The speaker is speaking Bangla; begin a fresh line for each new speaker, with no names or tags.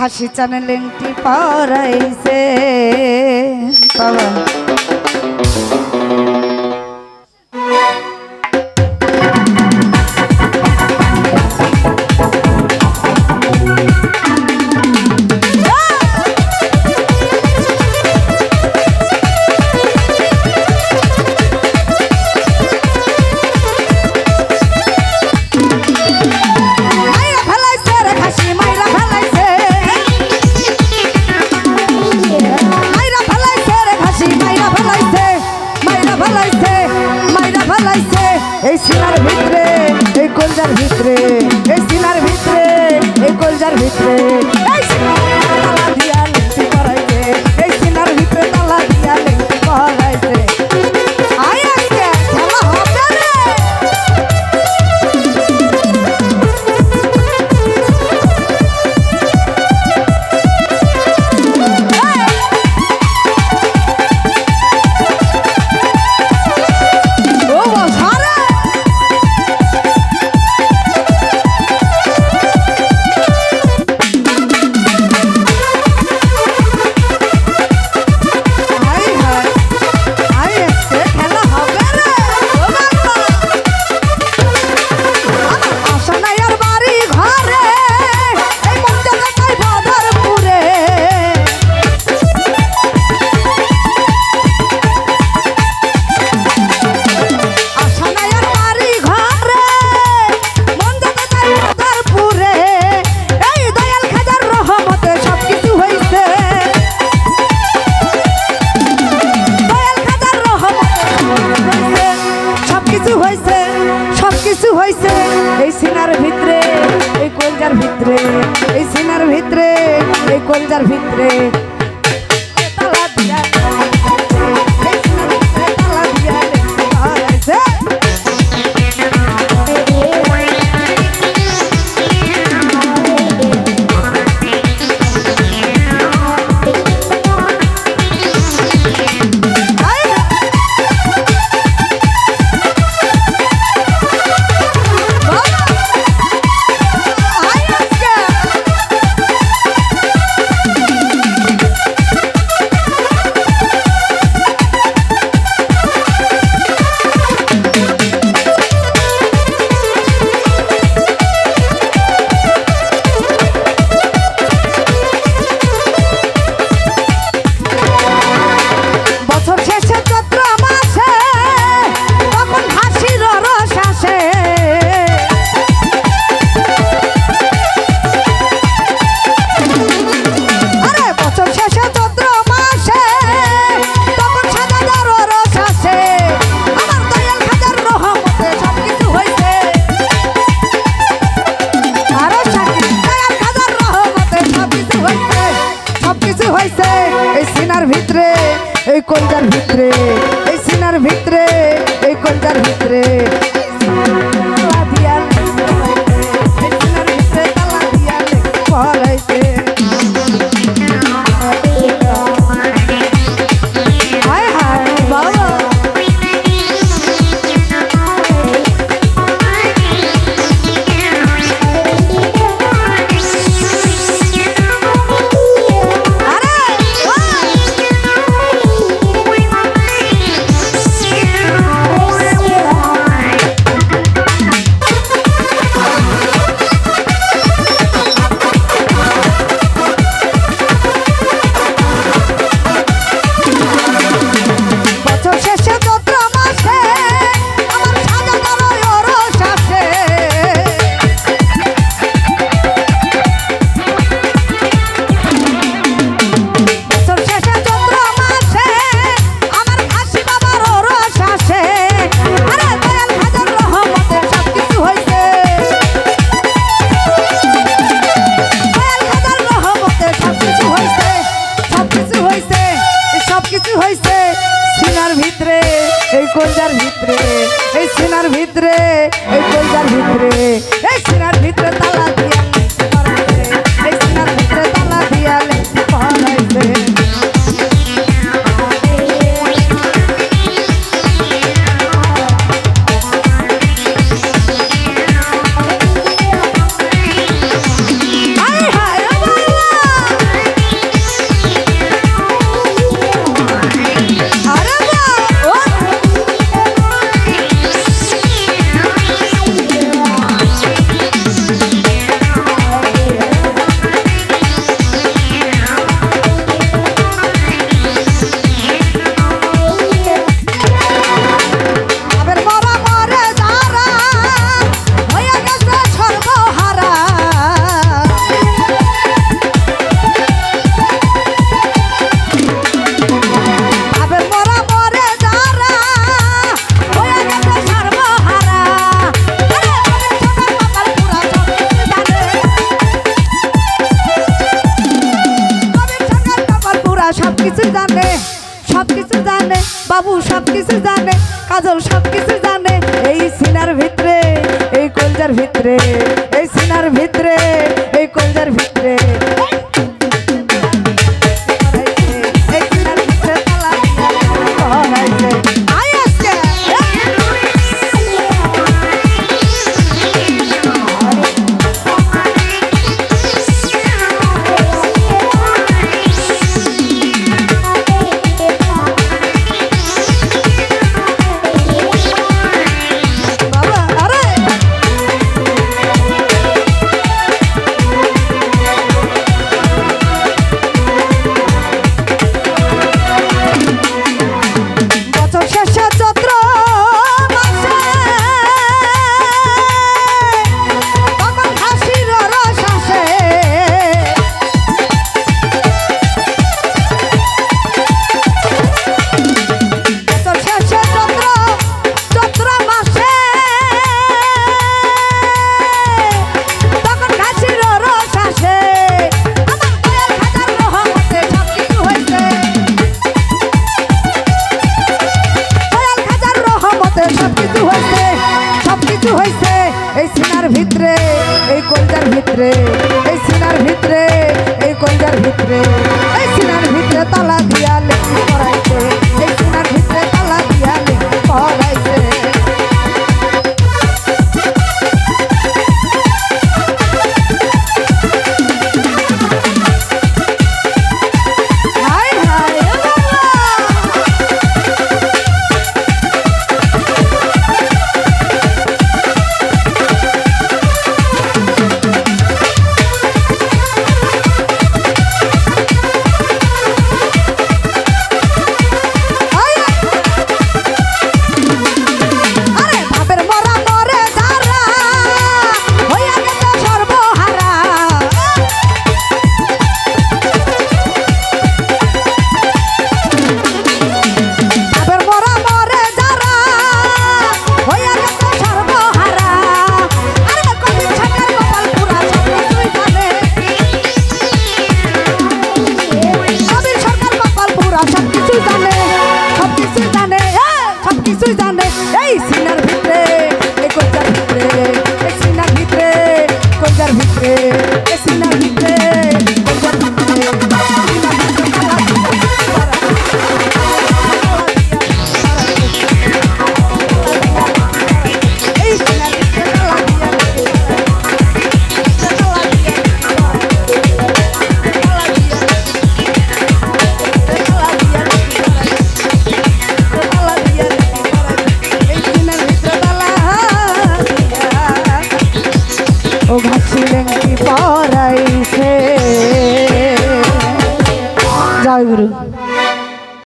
ঘাসি পাওয়া পারাইছে পাওয়া। arbitrage. ভিতরে এই সিনার ভিতরে এই কলজার ভিতরে। হয়েছে এই সিনার ভিতরে এই কলজার ভিতরে এই সিনার ভিতরে এই কলজার ভিতরে। কলজার ভিতরে ভিতরে